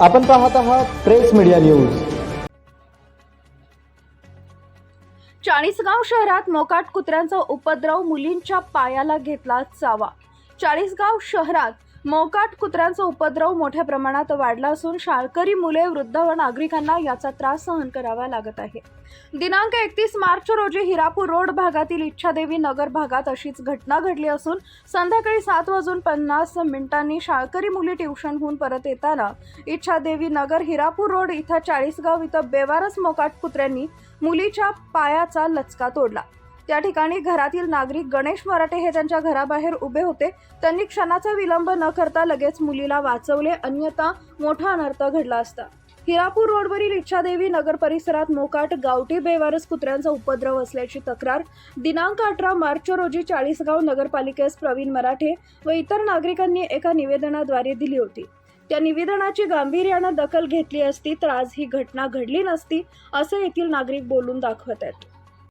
आपण पाहत आहात प्रेस मीडिया न्यूज. चाळीसगाव शहरात मोकाट कुत्र्यांचा उपद्रव मुलींच्या पायाला घेतला चावा. चाळीसगाव शहरात मोकाट कुत्र्यांचा उपद्रव मोठ्या प्रमाणात वाढला असून शाळकरी मुले वृद्ध व नागरिकांना याचा त्रास सहन करावा लागत आहे. दिनांक एकतीस मार्च रोजी हिरापूर रोड भागातील इच्छादेवी नगर भागात अशीच घटना घडली असून संध्याकाळी सात वाजून पन्नास मिनिटांनी शाळकरी मुली ट्युशनहून परत येताना इच्छादेवी नगर हिरापूर रोड इथं चाळीसगाव इथं बेवारस मोकाट कुत्र्यांनी मुलीच्या पायाचा लचका तोडला. त्या ठिकाणी घरातील नागरिक गणेश मराठे हे त्यांच्या घराबाहेर उभे होते. त्यांनी क्षणाचा विलंब न करता लगेच मुलीला वाचवले. अन्यथा मोठा अनर्थ घडला असता. हिरापूर रोडवरील इच्छादेवी नगर परिसरात मोकाट गावठी बेवारस कुत्र्यांचा उपद्रव असल्याची तक्रार. दिनांक अठरा मार्च रोजी चाळीसगाव नगरपालिकेस प्रवीण मराठे व इतर नागरिकांनी एका निवेदनाद्वारे दिली होती. त्या निवेदनाची गांभीर्यानं दखल घेतली असती तर आज ही घटना घडली नसती असं येथील नागरिक बोलून दाखवत आहेत.